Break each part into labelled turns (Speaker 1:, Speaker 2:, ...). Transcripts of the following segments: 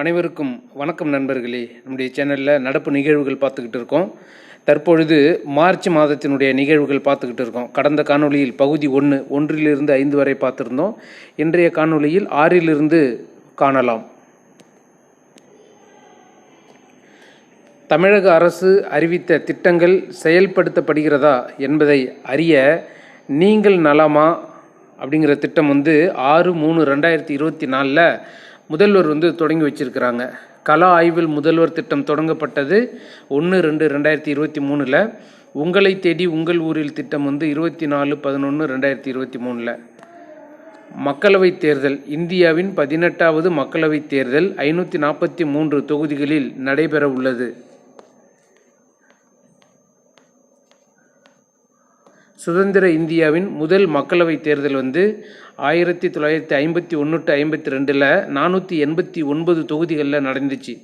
Speaker 1: அனைவருக்கும் வணக்கம் நண்பர்களே. நம்முடைய சேனலில் நடப்பு நிகழ்வுகள் பார்த்துக்கிட்டு இருக்கோம். தற்பொழுது மார்ச் மாதத்தினுடைய நிகழ்வுகள் பார்த்துக்கிட்டு இருக்கோம். கடந்த காணொளியில் பகுதி ஒன்று ஒன்றிலிருந்து ஐந்து வரை பார்த்துருந்தோம். இன்றைய காணொளியில் ஆறிலிருந்து காணலாம். தமிழக அரசு அறிவித்த திட்டங்கள் செயல்படுத்தப்படுகிறதா என்பதை அறிய நீங்கள் நலமா? அப்படிங்கிற திட்டம் வந்து ஆறு மூணு ரெண்டாயிரத்தி இருபத்தி நாலில் முதல்வர் வந்து தொடங்கி வச்சிருக்கிறாங்க. கலா ஆய்வில் முதல்வர் திட்டம் தொடங்கப்பட்டது ஒன்று ரெண்டு ரெண்டாயிரத்தி இருபத்தி மூணில். உங்களை தேடி உங்கள் ஊரில் திட்டம் வந்து இருபத்தி நாலு பதினொன்று ரெண்டாயிரத்தி இருபத்தி மூணில். மக்களவைத் தேர்தல் இந்தியாவின் பதினெட்டாவது மக்களவைத் தேர்தல் ஐநூற்றி நாற்பத்தி மூன்று தொகுதிகளில் நடைபெற உள்ளது சுதந்திர இந்தியாவின் முதல் மக்களவைத் தேர்தல் வந்து ஆயிரத்தி தொள்ளாயிரத்தி ஐம்பத்தி ஒன்று டு ஐம்பத்தி ரெண்டில் நானூற்றி எண்பத்தி ஒன்பது தொகுதிகளில் நடந்துச்சு.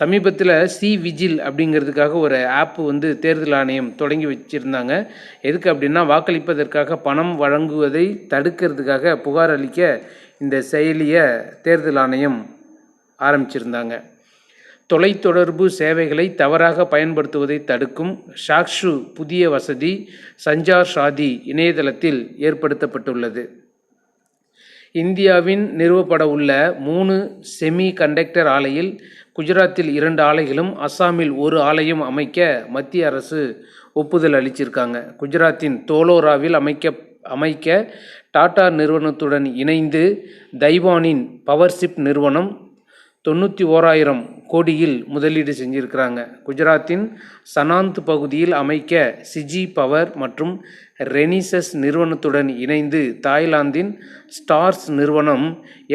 Speaker 1: சமீபத்தில் சி விஜில் அப்படிங்கிறதுக்காக ஒரு ஆப்பு வந்து தேர்தல் ஆணையம் தொடங்கி வச்சுருந்தாங்க. எதுக்கு அப்படின்னா வாக்களிப்பதற்காக பணம் வழங்குவதை தடுக்கிறதுக்காக புகார் அளிக்க இந்த செயலியை தேர்தல் ஆணையம் ஆரம்பிச்சிருந்தாங்க. தொலைத்தொடர்பு சேவைகளை தவறாக பயன்படுத்துவதை தடுக்கும் ஷாக்ஷு புதிய வசதி சஞ்சார் ஷாதி இணையதளத்தில் ஏற்படுத்தப்பட்டுள்ளது. இந்தியாவின் நிறுவப்பட உள்ள மூணு செமி கண்டக்டர் ஆலையில் குஜராத்தில் இரண்டு ஆலைகளும் அஸ்ஸாமில் ஒரு ஆலையும் அமைக்க மத்திய அரசு ஒப்புதல் அளிச்சிருக்காங்க. குஜராத்தின் தோலோராவில் அமைக்க அமைக்க டாடா நிறுவனத்துடன் இணைந்து தைவானின் பவர்ஷிப் நிறுவனம் தொண்ணூற்றி ஓராயிரம் கோடியில் முதலீடு செஞ்சுருக்கிறாங்க. குஜராத்தின் சனாந்த் பகுதியில் அமைக்க சிஜி பவர் மற்றும் ரெனிசஸ் நிறுவனத்துடன் இணைந்து தாய்லாந்தின் ஸ்டார்ஸ் நிறுவனம்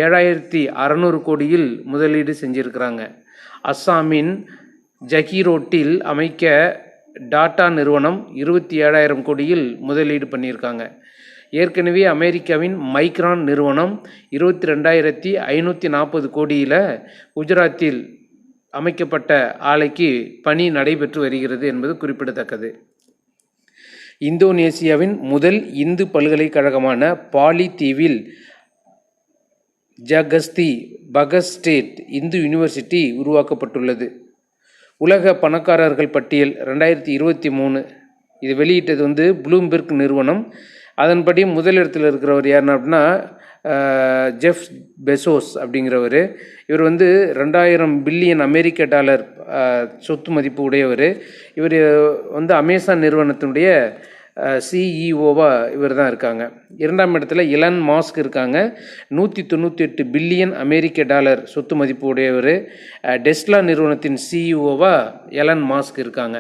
Speaker 1: ஏழாயிரத்தி அறநூறு கோடியில் முதலீடு செஞ்சுருக்கிறாங்க. அஸ்ஸாமின் ஜஹீரோட்டில் அமைக்க டாடா நிறுவனம் இருபத்தி ஏழாயிரம் கோடியில் முதலீடு பண்ணியிருக்காங்க. ஏற்கனவே அமெரிக்காவின் மைக்ரான் நிறுவனம் இருபத்தி ரெண்டாயிரத்தி ஐநூற்றி நாற்பது கோடியில் குஜராத்தில் அமைக்கப்பட்ட ஆலைக்கு பணி நடைபெற்று வருகிறது என்பது குறிப்பிடத்தக்கது. இந்தோனேசியாவின் முதல் இந்து பல்கலைக்கழகமான பாலி தீவில் ஜகஸ்தி பகஸ்டேட் இந்து யூனிவர்சிட்டி உருவாக்கப்பட்டுள்ளது. உலக பணக்காரர்கள் பட்டியல் ரெண்டாயிரத்தி இருபத்தி மூணு. இது வெளியிட்டது வந்து ப்ளூம்பெர்க் நிறுவனம் அதன்படி முதலிடத்தில் இருக்கிறவர் யாருன்னா அப்படின்னா ஜெஃப் பெசோஸ் அப்படிங்கிறவர். இவர் வந்து ரெண்டாயிரம் பில்லியன் அமெரிக்க டாலர் சொத்து மதிப்பு உடையவர். இவர் வந்து அமேசான் நிறுவனத்தினுடைய சிஇஓவாக இவர் தான் இருக்காங்க. இரண்டாம் இடத்துல இலன் மாஸ்க் இருக்காங்க. நூற்றி தொண்ணூற்றி எட்டு பில்லியன் அமெரிக்க டாலர் சொத்து மதிப்பு உடையவர். டெஸ்லா நிறுவனத்தின் சிஇஓவாக எலன் மாஸ்க் இருக்காங்க.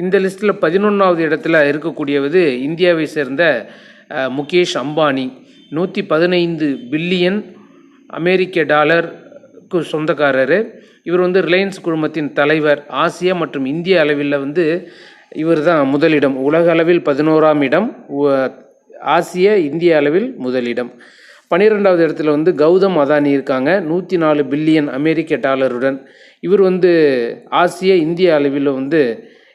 Speaker 1: இந்த லிஸ்ட்டில் பதினொன்றாவது இடத்துல இருக்கக்கூடியவது இந்தியாவை சேர்ந்த முகேஷ் அம்பானி. நூற்றி பதினைந்து பில்லியன் அமெரிக்க டாலருக்கு சொந்தக்காரர். இவர் வந்து ரிலையன்ஸ் குழுமத்தின் தலைவர். ஆசியா மற்றும் இந்திய அளவில் வந்து இவர் தான் முதலிடம். உலக அளவில் பதினோராம் இடம். ஆசிய இந்திய அளவில் முதலிடம். பன்னிரெண்டாவது இடத்துல வந்து கௌதம் அதானி இருக்காங்க. நூற்றி நாலு பில்லியன் அமெரிக்க டாலருடன். இவர் வந்து ஆசிய இந்திய அளவில் வந்து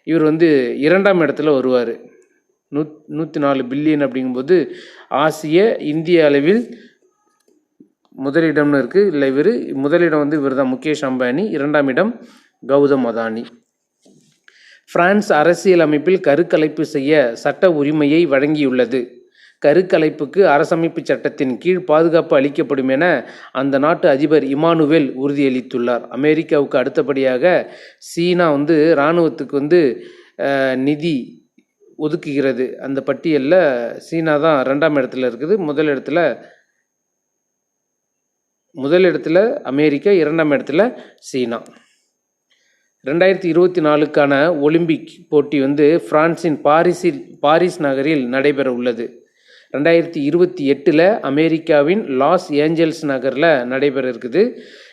Speaker 1: இவர் வந்து இரண்டாம் இடத்துல வருவார். நூ நூற்றி நாலு பில்லியன் அப்படிங்கும்போது ஆசிய இந்திய அளவில் முதலிடம்னு இருக்குது இல்லை இவர் முதலிடம் வந்து இவர் தான் முகேஷ் அம்பானி இரண்டாம் இடம் கௌதம் அதானி. பிரான்ஸ் அரசியல் அமைப்பில் கருக்கலைப்பு செய்ய சட்ட உரிமையை வழங்கியுள்ளது. கருக்கலைப்புக்கு அரசமைப்பு சட்டத்தின் கீழ் பாதுகாப்பு அளிக்கப்படும் என அந்த நாட்டு அதிபர் இமானுவேல் உறுதியளித்துள்ளார். அமெரிக்காவுக்கு அடுத்தபடியாக சீனா வந்து இராணுவத்துக்கு வந்து நிதி ஒதுக்குகிறது. அந்த பட்டியலில் சீனா தான் ரெண்டாம் இடத்துல இருக்குது. முதல் இடத்துல முதல் இடத்துல அமெரிக்கா இரண்டாம் இடத்துல சீனா. ரெண்டாயிரத்தி இருபத்தி நாலுக்கான ஒலிம்பிக் போட்டி வந்து பிரான்சின் பாரிஸில் பாரிஸ் நகரில் நடைபெற உள்ளது ரெண்டாயிரத்தி இருபத்தி எட்டில் அமெரிக்காவின் லாஸ் ஏஞ்சல்ஸ் நகரில் நடைபெற இருக்குது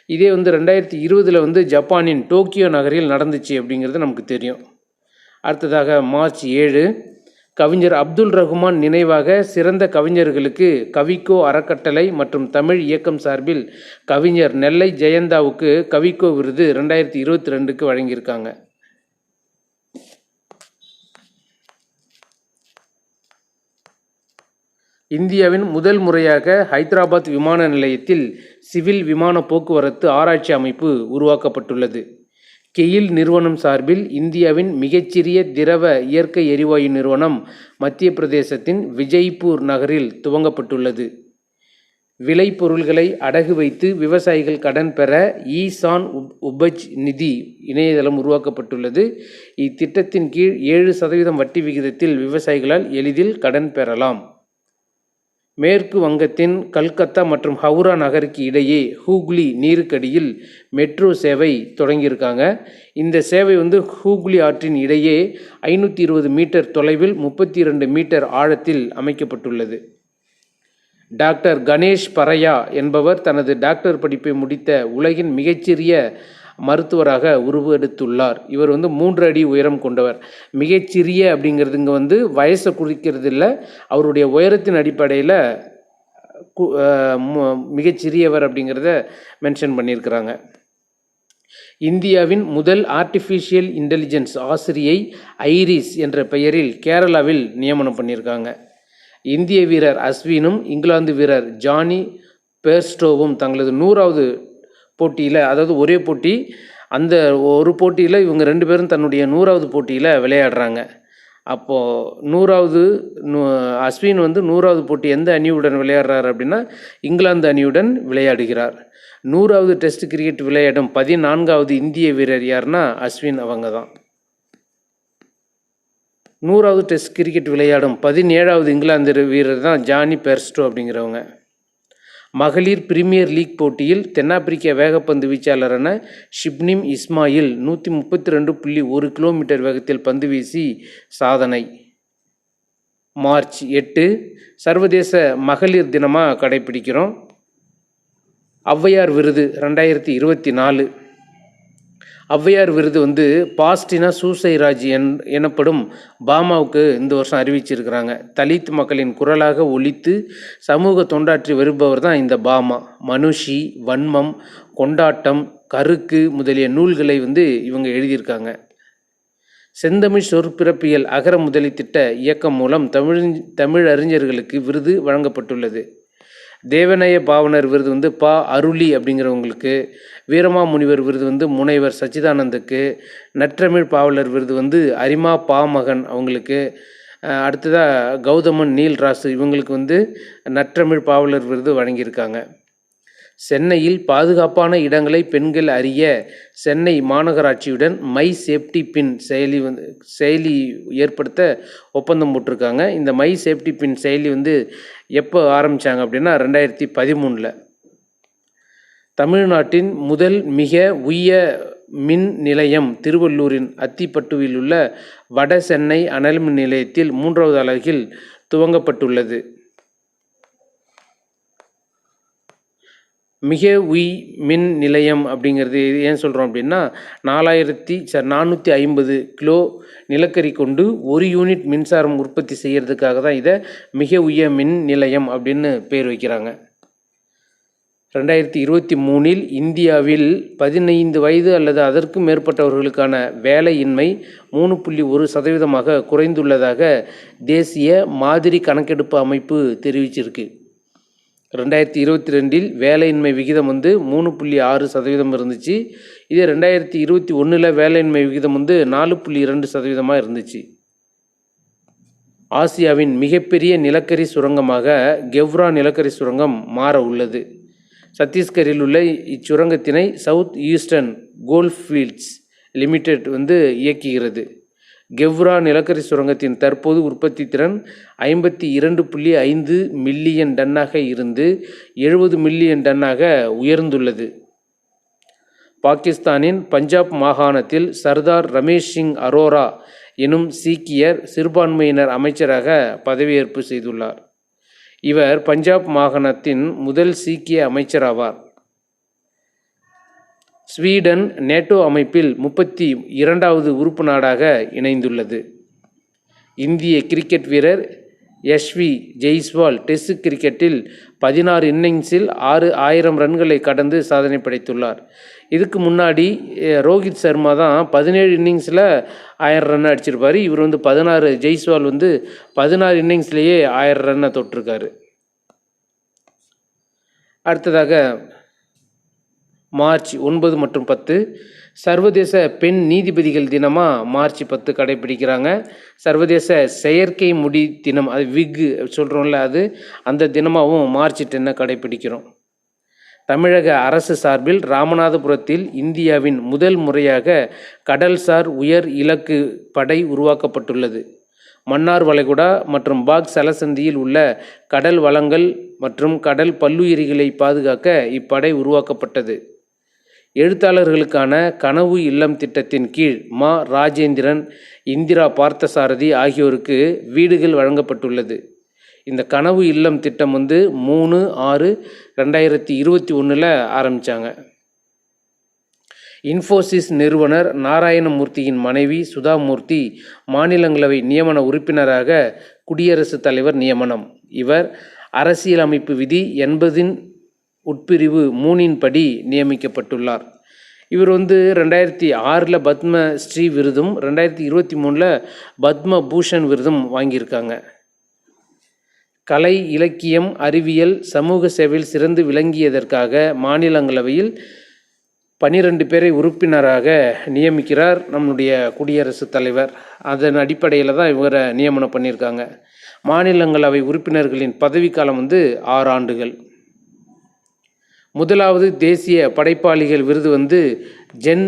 Speaker 1: இதே வந்து ரெண்டாயிரத்தி இருபதில் வந்து ஜப்பானின் டோக்கியோ நகரில் நடந்துச்சு அப்படிங்கிறது நமக்கு தெரியும். அடுத்ததாக மார்ச் ஏழு கவிஞர் அப்துல் ரகுமான் நினைவாக சிறந்த கவிஞர்களுக்கு கவிக்கோ அறக்கட்டளை மற்றும் தமிழ் இயக்கம் சார்பில் கவிஞர் நெல்லை ஜெயந்தாவுக்கு கவிக்கோ விருது ரெண்டாயிரத்தி இருபத்தி ரெண்டுக்கு வழங்கியிருக்காங்க. இந்தியாவின் முதல் முறையாக ஹைதராபாத் விமான நிலையத்தில் சிவில் விமான போக்குவரத்து ஆராய்ச்சி அமைப்பு உருவாக்கப்பட்டுள்ளது. கெயில் நிறுவனம் சார்பில் இந்தியாவின் மிகச்சிறிய திரவ இயற்கை எரிவாயு நிறுவனம் மத்திய பிரதேசத்தின் விஜய்பூர் நகரில் துவங்கப்பட்டுள்ளது. விளைபொருள்களை அடகு வைத்து விவசாயிகள் கடன் பெற ஈசான் உப்- உபஜ் நிதி இணையதளம் உருவாக்கப்பட்டுள்ளது. இத்திட்டத்தின் கீழ் ஏழு சதவீதம் வட்டி விகிதத்தில் விவசாயிகளால் எளிதில் கடன் பெறலாம். மேற்கு வங்கத்தின் கல்கத்தா மற்றும் ஹவுரா நகருக்கு இடையே ஹூக்ளி நீருக்கடியில் மெட்ரோ சேவை தொடங்கியிருக்காங்க. இந்த சேவை வந்து ஹூக்ளி ஆற்றின் இடையே ஐநூற்றி இருபது மீட்டர் தொலைவில் முப்பத்தி இரண்டு மீட்டர் ஆழத்தில் அமைக்கப்பட்டுள்ளது. டாக்டர் கணேஷ் பரையா என்பவர் தனது டாக்டர் படிப்பை முடித்த உலகின் மிகச்சிறிய மருத்துவராக உருவெடுத்துள்ளார். இவர் வந்து மூன்று அடி உயரம் கொண்டவர். மிகச்சிறிய அப்படிங்கிறது இங்கே வந்து வயசை குறிக்கிறது இல்லை அவருடைய உயரத்தின் அடிப்படையில் மிகச்சிறியவர் அப்படிங்கிறத மென்ஷன் பண்ணியிருக்கிறாங்க. இந்தியாவின் முதல் ஆர்டிஃபிஷியல் இன்டெலிஜென்ஸ் ஆசிரியை ஐரிஸ் என்ற பெயரில் கேரளாவில் நியமனம் பண்ணியிருக்காங்க. இந்திய வீரர் அஸ்வினும் இங்கிலாந்து வீரர் ஜானி பேர்ஸ்டோவும் தங்களது நூறாவது போட்டியில் அதாவது ஒரே போட்டி அந்த ஒரு போட்டியில் இவங்க ரெண்டு பேரும் தன்னுடைய நூறாவது போட்டியில் விளையாடுறாங்க. அப்போது நூறாவது நூ- அஸ்வின் வந்து நூறாவது போட்டி எந்த அணியுடன் விளையாடுறார் அப்படின்னா இங்கிலாந்து அணியுடன் விளையாடுகிறார். நூறாவது டெஸ்ட் கிரிக்கெட் விளையாடும் பதினான்காவது இந்திய வீரர் யாருன்னா அஸ்வின் அவங்க தான் நூறாவது டெஸ்ட் கிரிக்கெட் விளையாடும் பதினேழாவது இங்கிலாந்து வீரர் தான் ஜானி பெர்ஸ்டோ அப்படிங்கிறவங்க. மகளிர் பிரீமியர் லீக் போட்டியில் தென்னாப்பிரிக்க வேகப்பந்து வீச்சாளரான ஷிப்னிம் இஸ்மாயில் நூற்றி முப்பத்தி ரெண்டு புள்ளி ஒரு கிலோமீட்டர் வேகத்தில் பந்து வீசி சாதனை. மார்ச் எட்டு சர்வதேச மகளிர் தினமாக கடைபிடிக்கிறோம். ஔவையார் விருது ரெண்டாயிரத்தி இருபத்தி நாலு. ஔவையார் விருது வந்து பாஸ்டினா சூசைராஜ் என் எனப்படும் பாமாவுக்கு இந்த வருஷம் அறிவிச்சிருக்கிறாங்க. தலித் மக்களின் குரலாக ஒழித்து சமூக தொண்டாற்றி வருபவர் தான் இந்த பாமா. மனுஷி வன்மம் கொண்டாட்டம் கருக்கு முதலிய நூல்களை வந்து இவங்க எழுதியிருக்காங்க. செந்தமிழ் சொற்பிறப்பியல் அகர முதலி திட்ட இயக்கம் மூலம் தமிழ் தமிழ் அறிஞர்களுக்கு விருது வழங்கப்பட்டுள்ளது. தேவநேய பாவனர் விருது வந்து பா அருளி அப்படிங்கிறவங்களுக்கு வீரமாமுனிவர் விருது வந்து முனைவர் சச்சிதானந்துக்கு நற்றமிழ் பாவலர் விருது வந்து அரிமா பாமகன் அவங்களுக்கு அடுத்ததாக கௌதமன் நீல்ராசு இவங்களுக்கு வந்து நற்றமிழ் பாவலர் விருது வழங்கியிருக்காங்க. சென்னையில் பாதுகாப்பான இடங்களை பெண்கள் அறிய சென்னை மாநகராட்சியுடன் மை சேஃப்டி பின் செயலி வந்து செயலி ஏற்படுத்த ஒப்பந்தம் போட்டிருக்காங்க. இந்த மை சேஃப்டி பின் செயலி வந்து எப்போ ஆரம்பித்தாங்க அப்படின்னா ரெண்டாயிரத்தி பதிமூணில். தமிழ்நாட்டின் முதல் மிக உய மின் நிலையம் திருவள்ளூரின் அத்திப்பட்டுவில் உள்ள வட சென்னை அனல் மின் நிலையத்தில் மூன்றாவது அலகில் துவங்கப்பட்டுள்ளது. மிக உய் மின் நிலையம் அப்படிங்கிறது இது ஏன் சொல்கிறோம் அப்படின்னா நாலாயிரத்தி ச நானூற்றி ஐம்பது கிலோ நிலக்கரி கொண்டு ஒரு யூனிட் மின்சாரம் உற்பத்தி செய்கிறதுக்காக தான் இதை மிக உய மின் நிலையம் அப்படின்னு பேர் வைக்கிறாங்க. ரெண்டாயிரத்தி இருபத்தி மூணில் இந்தியாவில் பதினைந்து வயது அல்லது அதற்கும் மேற்பட்டவர்களுக்கான வேலையின்மை மூணு புள்ளி ஒரு சதவீதமாக குறைந்துள்ளதாக தேசிய மாதிரி கணக்கெடுப்பு அமைப்பு தெரிவிச்சிருக்கு. ரெண்டாயிரத்தி இருபத்தி ரெண்டில் வேலையின்மை விகிதம் வந்து மூணு புள்ளி ஆறு சதவீதம் இருந்துச்சு. இதே ரெண்டாயிரத்தி இருபத்தி ஒன்றில் வேலையின்மை விகிதம் வந்து நாலு புள்ளி இரண்டு சதவீதமாக இருந்துச்சு. ஆசியாவின் மிகப்பெரிய நிலக்கரி சுரங்கமாக கெவ்ரா நிலக்கரி சுரங்கம் மாற உள்ளது. சத்தீஸ்கரில் உள்ள இச்சுரங்கத்தினை சவுத் ஈஸ்டர்ன் கோல்ஃபீல்ட்ஸ் லிமிடெட் வந்து இயக்குகிறது. கெவ்ரா நிலக்கரி சுரங்கத்தின் தற்போது உற்பத்தி திறன் ஐம்பத்தி இரண்டு புள்ளி ஐந்து மில்லியன் டன்னாக இருந்து எழுபது மில்லியன் டன்னாக உயர்ந்துள்ளது. பாகிஸ்தானின் பஞ்சாப் மாகாணத்தில் சர்தார் ரமேஷ் சிங் அரோரா எனும் சீக்கியர் சிறுபான்மையினர் அமைச்சராக பதவியேற்பு செய்துள்ளார். இவர் பஞ்சாப் மாகாணத்தின் முதல் சீக்கிய அமைச்சராவார். ஸ்வீடன் நேட்டோ அமைப்பில் முப்பத்தி இரண்டாவது உறுப்பு நாடாக இணைந்துள்ளது. இந்திய கிரிக்கெட் வீரர் எஸ்வி ஜெய்ஸ்வால் டெஸ்ட் கிரிக்கெட்டில் பதினாறு இன்னிங்ஸில் ஆறு ஆயிரம் ரன்களை கடந்து சாதனை படைத்துள்ளார். இதுக்கு முன்னாடி ரோஹித் சர்மா தான் பதினேழு இன்னிங்ஸில் ஆயிரம் ரன் அடிச்சிருப்பார். இவர் வந்து பதினாறு ஜெய்ஸ்வால் வந்து பதினாறு இன்னிங்ஸ்லேயே ஆயிரம் ரன்னை தொட்டிருக்காரு. அடுத்ததாக மார்ச் ஒன்பது மற்றும் பத்து. சர்வதேச பெண் நீதிபதிகள் தினமாக மார்ச் பத்து கடைபிடிக்கிறாங்க. சர்வதேச செயற்கை முடி தினம் அது விக்கு சொல்கிறோம்ல அது அந்த தினமாகவும் மார்ச் டென்னை கடைபிடிக்கிறோம். தமிழக அரசு சார்பில் ராமநாதபுரத்தில் இந்தியாவின் முதல் முறையாக கடல்சார் உயர் இலக்கு படை உருவாக்கப்பட்டுள்ளது. மன்னார் வளைகுடா மற்றும் பாக் சலசந்தியில் உள்ள கடல் வளங்கள் மற்றும் கடல் பல்லுயிரிகளை பாதுகாக்க இப்படை உருவாக்கப்பட்டது. எழுத்தாளர்களுக்கான கனவு இல்லம் திட்டத்தின் கீழ் மா. ராஜேந்திரன் இந்திரா பார்த்தசாரதி ஆகியோருக்கு வீடுகள் வழங்கப்பட்டுள்ளது. இந்த கனவு இல்லம் திட்டம் வந்து மூணு ஆறு ரெண்டாயிரத்தி இருபத்தி ஒன்றில் ஆரம்பித்தாங்க இன்ஃபோசிஸ் நிறுவனர் நாராயணமூர்த்தியின் மனைவி சுதாமூர்த்தி மாநிலங்களவை நியமன உறுப்பினராக குடியரசுத் தலைவர் நியமனம். இவர் அரசியலமைப்பு விதி எண்பதின் உட்பிரிவு மூணின் படி நியமிக்கப்பட்டுள்ளார். இவர் வந்து ரெண்டாயிரத்தி ஆறில் பத்ம ஸ்ரீ விருதும் ரெண்டாயிரத்தி இருபத்தி மூணில் பத்ம பூஷன் விருதும் வாங்கியிருக்காங்க. கலை இலக்கியம் அறிவியல் சமூக சேவையில் சிறந்து விளங்கியதற்காக மாநிலங்களவையில் பனிரெண்டு பேரை உறுப்பினராக நியமிக்கிறார் நம்முடைய குடியரசுத் தலைவர். அதன் அடிப்படையில் தான் இவரை நியமனம் பண்ணியிருக்காங்க. மாநிலங்களவை உறுப்பினர்களின் பதவிக்காலம் வந்து ஆறு ஆண்டுகள். முதலாவது தேசிய படைப்பாளிகள் விருது வந்து ஜென்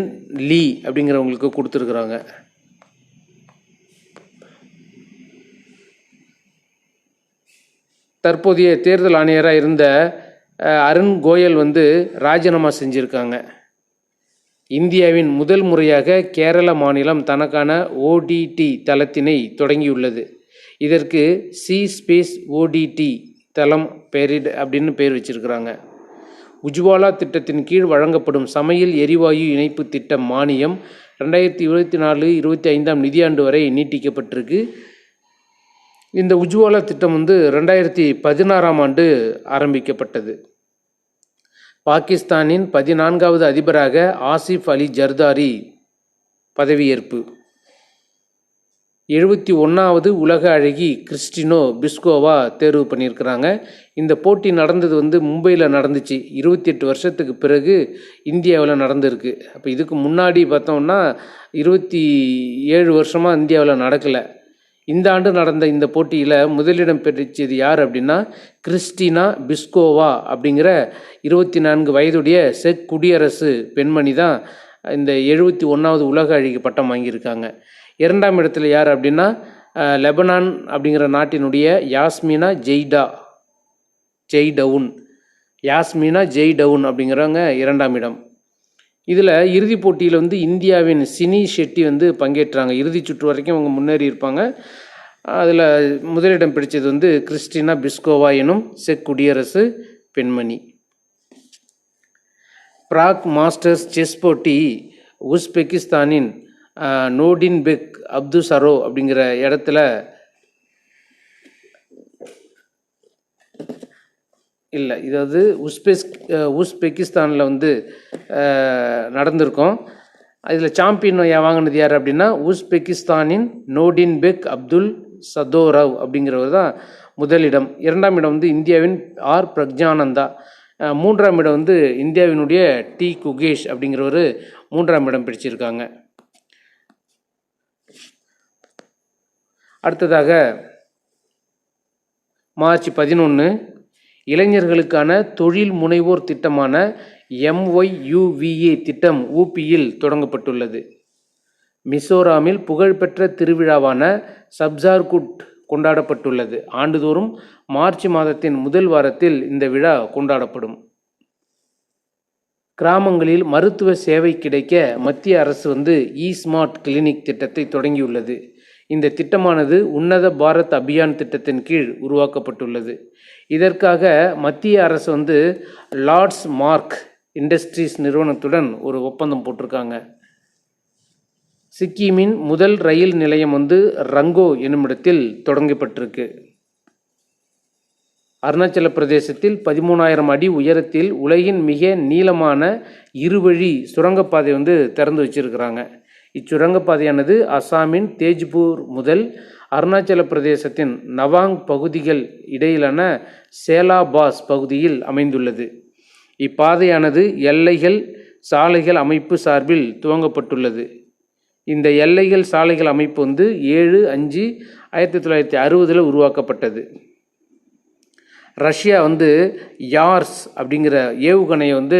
Speaker 1: லீ அப்படிங்கிறவங்களுக்கு கொடுத்துருக்குறாங்க. தற்போதைய தேர்தல் ஆணையராக இருந்த அருண் கோயல் வந்து ராஜினாமா செஞ்சுருக்காங்க. இந்தியாவின் முதல் முறையாக கேரள மாநிலம் தனக்கான ஓடிடி தளத்தினை தொடங்கியுள்ளது. இதற்கு சி ஸ்பேஸ் ஓடிடி தளம் பெரிட் அப்படின்னு பேர் வச்சிருக்கிறாங்க. உஜ்வாலா திட்டத்தின் கீழ் வழங்கப்படும் சமையல் எரிவாயு இணைப்பு திட்டம் மானியம் ரெண்டாயிரத்தி இருபத்தி நாலு இருபத்தி ஐந்தாம் நிதியாண்டு வரை நீட்டிக்கப்பட்டிருக்கு. இந்த உஜ்வாலா திட்டம் வந்து ரெண்டாயிரத்தி பதினாறாம் ஆண்டு ஆரம்பிக்கப்பட்டது. பாகிஸ்தானின் பதினான்காவது அதிபராக ஆசிஃப் அலி ஜர்தாரி பதவியேற்பு. எழுபத்தி ஒன்றாவது உலக அழகி கிறிஸ்டினோ பிஸ்கோவா தேர்வு பண்ணியிருக்கிறாங்க. இந்த போட்டி நடந்தது வந்து மும்பையில் நடந்துச்சு. இருபத்தி எட்டு வருஷத்துக்கு பிறகு இந்தியாவில் நடந்திருக்கு. அப்போ இதுக்கு முன்னாடி பார்த்தோம்னா இருபத்தி ஏழு வருஷமாக இந்தியாவில் நடக்கலை. இந்த ஆண்டு நடந்த இந்த போட்டியில் முதலிடம் பெற்றது யார் அப்படின்னா கிறிஸ்டினா பிஸ்கோவா அப்படிங்கிற இருபத்தி நான்கு வயதுடைய செக் குடியரசு பெண்மணி தான் இந்த எழுபத்தி ஒன்றாவது உலக அழகி பட்டம் வாங்கியிருக்காங்க. இரண்டாம் இடத்துல யார் அப்படின்னா லெபனான் அப்படிங்கிற நாட்டினுடைய யாஸ்மினா ஜெய்டா ஜெய்டவுன். யாஸ்மினா ஜெய்டவுன் அப்படிங்கிறவங்க இரண்டாம் இடம். இதில் இறுதிப் போட்டியில் வந்து இந்தியாவின் சினி ஷெட்டி வந்து பங்கேற்றாங்க. இறுதிச் சுற்று வரைக்கும் அவங்க முன்னேறி இருப்பாங்க. அதில் முதலிடம் பிடித்தது வந்து கிறிஸ்டினா பிஸ்கோவா எனும் செக் குடியரசு பெண்மணி. பிராக் மாஸ்டர்ஸ் செஸ் போட்டி உஸ்பெகிஸ்தானின் நோடின் பெக் அப்து சரோ அப்படிங்கிற இடத்துல இல்லை இது வந்து உஸ்பெஸ் uh, உஸ்பெகிஸ்தானில் வந்து uh, நடந்திருக்கோம். இதில் சாம்பியன் வாங்கினது யார் அப்படின்னா உஸ்பெகிஸ்தானின் நோடின் பெக் அப்துல் சதோரவ் அப்படிங்கிறவர் தான் முதலிடம். இரண்டாம் இடம் வந்து இந்தியாவின் ஆர். பிரக்ஞானந்தா மூன்றாம் இடம் வந்து இந்தியாவினுடைய டி குகேஷ் அப்படிங்கிறவர் மூன்றாம் இடம் பிடிச்சிருக்காங்க. அடுத்ததாக மார்ச் பதினொன்று இளைஞர்களுக்கான தொழில் முனைவோர் திட்டமான எம்ஒய்யூவிஏ திட்டம் ஊபியில் தொடங்கப்பட்டுள்ளது. மிசோராமில் புகழ்பெற்ற திருவிழாவான சப்சார்குட் கொண்டாடப்பட்டுள்ளது. ஆண்டுதோறும் மார்ச் மாதத்தின் முதல் வாரத்தில் இந்த விழா கொண்டாடப்படும். கிராமங்களில் மருத்துவ சேவை கிடைக்க மத்திய அரசு வந்து இ ஸ்மார்ட் கிளினிக் திட்டத்தை தொடங்கியுள்ளது. இந்த திட்டமானது உன்னத பாரத் அபியான் திட்டத்தின் கீழ் உருவாக்கப்பட்டுள்ளது. இதற்காக மத்திய அரசு வந்து லார்ட்ஸ் மார்க் இண்டஸ்ட்ரீஸ் நிறுவனத்துடன் ஒரு ஒப்பந்தம் போட்டிருக்காங்க. சிக்கிமின் முதல் ரயில் நிலையம் வந்து ரங்கோ என்னுமிடத்தில் தொடங்கப்பட்டிருக்கு. அருணாச்சல பிரதேசத்தில் பதிமூணாயிரம் அடி உயரத்தில் உலகின் மிக நீளமான இருவழி சுரங்கப்பாதை வந்து திறந்து வச்சிருக்கிறாங்க. இச்சுரங்கப்பாதையானது அசாமின் தேஜ்பூர் முதல் அருணாச்சல பிரதேசத்தின் நவாங் பகுதிகள் இடையிலான சேலாபாஸ் பகுதியில் அமைந்துள்ளது. இப்பாதையானது எல்லைகள் சாலைகள் அமைப்பு சார்பில் துவங்கப்பட்டுள்ளது. இந்த எல்லைகள் சாலைகள் அமைப்பு வந்து ஏழு அஞ்சு ஆயிரத்தி தொள்ளாயிரத்தி அறுபதில் உருவாக்கப்பட்டது. ரஷ்யா வந்து யார்ஸ் அப்படிங்கிற ஏவுகணையை வந்து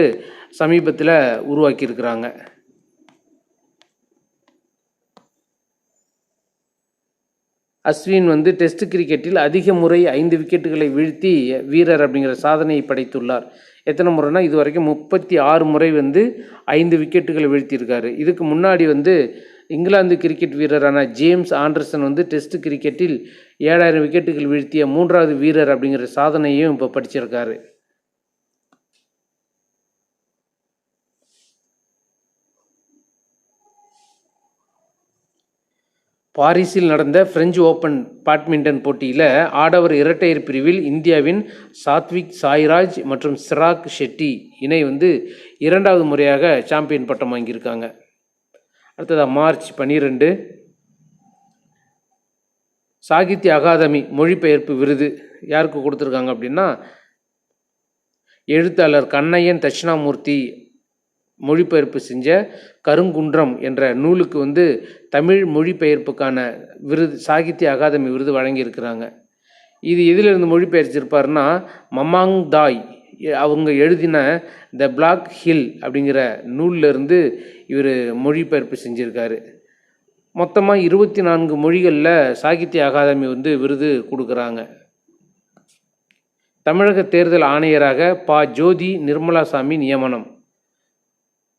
Speaker 1: சமீபத்தில் உருவாக்கியிருக்கிறாங்க. அஸ்வின் வந்து டெஸ்ட் கிரிக்கெட்டில் அதிக முறை ஐந்து விக்கெட்டுகளை வீழ்த்தி வீரர் அப்படிங்கிற சாதனையை படைத்துள்ளார். எத்தனை முறைனா இது வரைக்கும் முப்பத்தி ஆறு முறை வந்து ஐந்து விக்கெட்டுகளை வீழ்த்தியிருக்காரு. இதுக்கு முன்னாடி வந்து இங்கிலாந்து கிரிக்கெட் வீரரான ஜேம்ஸ் ஆண்டர்சன் வந்து டெஸ்ட் கிரிக்கெட்டில் ஏழாயிரம் விக்கெட்டுகள் வீழ்த்திய மூன்றாவது வீரர் அப்படிங்கிற சாதனையும் இப்போ படிச்சிருக்காரு. பாரிஸில் நடந்த பிரெஞ்சு ஓப்பன் பேட்மிண்டன் போட்டியில் ஆடவர் இரட்டையர் பிரிவில் இந்தியாவின் சாத்விக் சாய்ராஜ் மற்றும் சிராக் ஷெட்டி இணை வந்து இரண்டாவது முறையாக சாம்பியன் பட்டம் வாங்கியிருக்காங்க. அடுத்ததாக மார்ச் பன்னிரெண்டு சாகித்ய அகாதமி மொழிபெயர்ப்பு விருது யாருக்கு கொடுத்துருக்காங்க அப்படின்னா எழுத்தாளர் கண்ணையன் தட்சிணாமூர்த்தி மொழிபெயர்ப்பு செஞ்ச கருங்குன்றம் என்ற நூலுக்கு வந்து தமிழ் மொழிபெயர்ப்புக்கான விருது சாகித்ய அகாதமி விருது வழங்கியிருக்கிறாங்க. இது எதிலிருந்து மொழிபெயர்ச்சிருப்பார்னா மமாங் தாய் அவங்க எழுதின த பிளாக் ஹில் அப்படிங்கிற நூலிலிருந்து இவர் மொழிபெயர்ப்பு செஞ்சுருக்காரு. மொத்தமாக இருபத்தி நான்கு மொழிகளில் சாகித்ய அகாதமி வந்து விருது கொடுக்குறாங்க. தமிழக தேர்தல் ஆணையராக பா. ஜோதி நிர்மலாசாமி நியமனம்.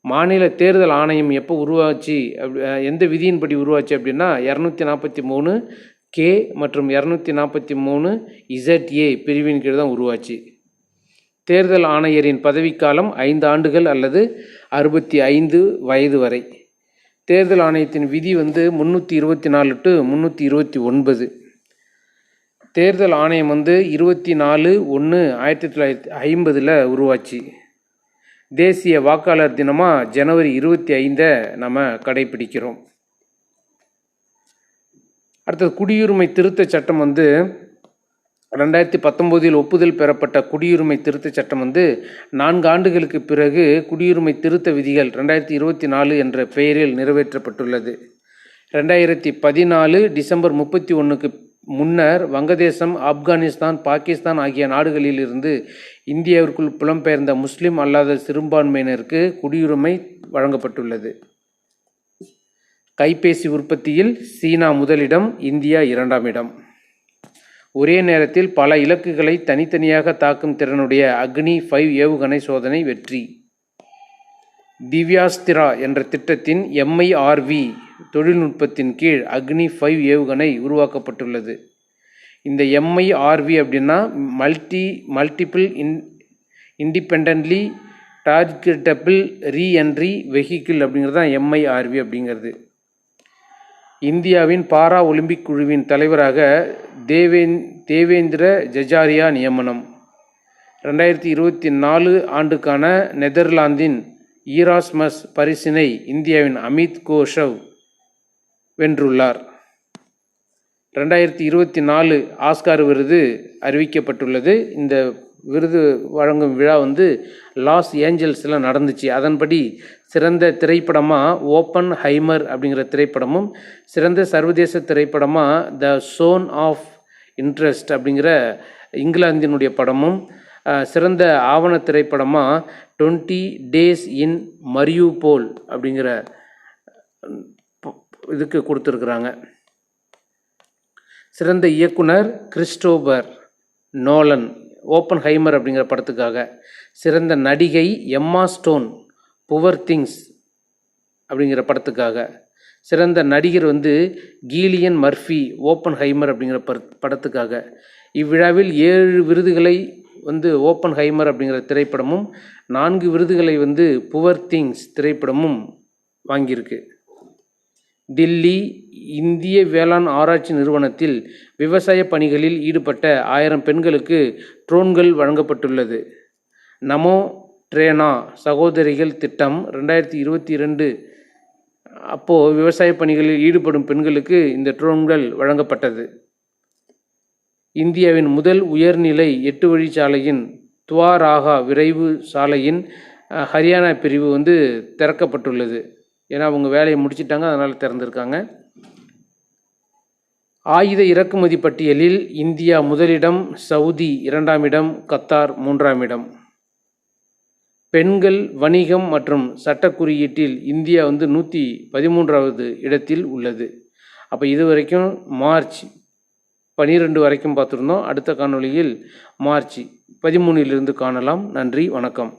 Speaker 1: மாநில தேர்தல் ஆணையம் எப்போ உருவாச்சு அப்படி எந்த விதியின்படி உருவாச்சு அப்படின்னா இரநூத்தி நாற்பத்தி மூணு கே மற்றும் இரநூத்தி நாற்பத்தி மூணு இசட்ஏ பிரிவின் கீழ் தான் உருவாச்சு. தேர்தல் ஆணையரின் பதவிக்காலம் ஐந்து ஆண்டுகள் அல்லது அறுபத்தி ஐந்து வயது வரை. தேர்தல் ஆணையத்தின் விதி வந்து முந்நூற்றி இருபத்தி நாலு டு முந்நூற்றி இருபத்தி ஒன்பது. தேர்தல் ஆணையம் வந்து இருபத்தி நாலு ஒன்று ஆயிரத்தி தொள்ளாயிரத்தி ஐம்பதில் உருவாச்சு. தேசிய வாக்காளர் தினமாக ஜனவரி இருபத்தி ஐந்தை நம்ம கடைபிடிக்கிறோம். அடுத்தது குடியுரிமை திருத்த சட்டம் வந்து ரெண்டாயிரத்தி பத்தொம்போதில் ஒப்புதல் பெறப்பட்ட குடியுரிமை திருத்தச் சட்டம் வந்து நான்கு ஆண்டுகளுக்கு பிறகு குடியுரிமை திருத்த விதிகள் ரெண்டாயிரத்தி இருபத்தி நாலு என்ற பெயரில் நிறைவேற்றப்பட்டுள்ளது. ரெண்டாயிரத்தி பதினாலு டிசம்பர் முப்பத்தி ஒன்றுக்கு முன்னர் வங்கதேசம் ஆப்கானிஸ்தான் பாகிஸ்தான் ஆகிய நாடுகளில் இருந்து இந்தியாவிற்குள் புலம்பெயர்ந்த முஸ்லிம் அல்லாத சிறுபான்மையினருக்கு குடியுரிமை வழங்கப்பட்டுள்ளது. கைபேசி உற்பத்தியில் சீனா முதலிடம் இந்தியா இரண்டாம் இடம். ஒரே நேரத்தில் பல இலக்குகளை தனித்தனியாக தாக்கும் திறனுடைய அக்னி ஃபைவ் ஏவுகணை சோதனை வெற்றி. திவ்யாஸ்திரா என்ற திட்டத்தின் எம்ஐஆர்வி தொழில்நுட்பத்தின் கீழ் அக்னி ஃபைவ் ஏவுகணை உருவாக்கப்பட்டுள்ளது. இந்த எம்ஐஆர்வி அப்படின்னா multi multiple in independently targetable reentry vehicle அப்படிங்கிறது தான் எம்ஐஆர்வி அப்படிங்கிறது. இந்தியாவின் பாரா ஒலிம்பிக் குழுவின் தலைவராக தேவேந் தேவேந்திர ஜஜாரியா நியமனம். ரெண்டாயிரத்தி இருபத்தி நாலு ஆண்டுக்கான நெதர்லாந்தின் ஈராஸ்மஸ் பரிசினை இந்தியாவின் அமித் கோஷவ் வென்றுள்ளார். ரெண்டாயிரத்தி இருபத்தி நாலு ஆஸ்கார் விருது அறிவிக்கப்பட்டுள்ளது. இந்த விருது வழங்கும் விழா வந்து லாஸ் ஏஞ்சல்ஸில் நடந்துச்சு. அதன்படி சிறந்த திரைப்படமாக ஓப்பன் ஹைமர் அப்படிங்கிற திரைப்படமும் சிறந்த சர்வதேச திரைப்படமாக த சோன் ஆஃப் இன்ட்ரெஸ்ட் அப்படிங்கிற இங்கிலாந்தினுடைய படமும் சிறந்த ஆவண திரைப்படமாக டுவெண்ட்டி டேஸ் இன் மரியூபோல் அப்படிங்கிற இதுக்கு கொடுத்துருக்குறாங்க. சிறந்த இயக்குனர் கிறிஸ்டோபர் நோலன். ஓப்பன் ஹைமர் அப்படிங்கிற படத்துக்காக சிறந்த நடிகை எம்மா ஸ்டோன் புவர் திங்ஸ் அப்படிங்கிற படத்துக்காக. சிறந்த நடிகர் வந்து கீலியன் மர்ஃபி ஓப்பன் ஹைமர் அப்படிங்கிற படத்துக்காக. இவ்விழாவில் ஏழு விருதுகளை வந்து ஓப்பன் ஹைமர் அப்படிங்கிற திரைப்படமும் நான்கு விருதுகளை வந்து புவர் திங்ஸ் திரைப்படமும் வாங்கியிருக்கு. டில்லி இந்திய வேளாண் ஆராய்ச்சி நிறுவனத்தில் விவசாய பணிகளில் ஈடுபட்ட ஆயிரம் பெண்களுக்கு ட்ரோன்கள் வழங்கப்பட்டுள்ளது. நமோ ட்ரேனா சகோதரிகள் திட்டம் ரெண்டாயிரத்தி இருபத்தி ரெண்டு அப்போது விவசாய பணிகளில் ஈடுபடும் பெண்களுக்கு இந்த ட்ரோன்கள் வழங்கப்பட்டது. இந்தியாவின் முதல் உயர்நிலை எட்டு வழிச்சாலையின் துவாராகா விரைவு சாலையின் ஹரியானா பிரிவு வந்து திறக்கப்பட்டுள்ளது. ஏன்னா அவங்க வேலையை முடிச்சிட்டாங்க அதனால் திறந்திருக்காங்க. ஆயுத இறக்குமதி பட்டியலில் இந்தியா முதலிடம் சவுதி இரண்டாம் இடம் கத்தார் மூன்றாம் இடம். பெண்கள் வணிகம் மற்றும் சட்ட குறியீட்டில் இந்தியா வந்து நூற்றி பதிமூன்றாவது இடத்தில் உள்ளது. அப்போ இது வரைக்கும் மார்ச் பனிரெண்டு வரைக்கும் பார்த்துருந்தோம். அடுத்த காணொளியில் மார்ச் பதிமூணிலிருந்து காணலாம். நன்றி வணக்கம்.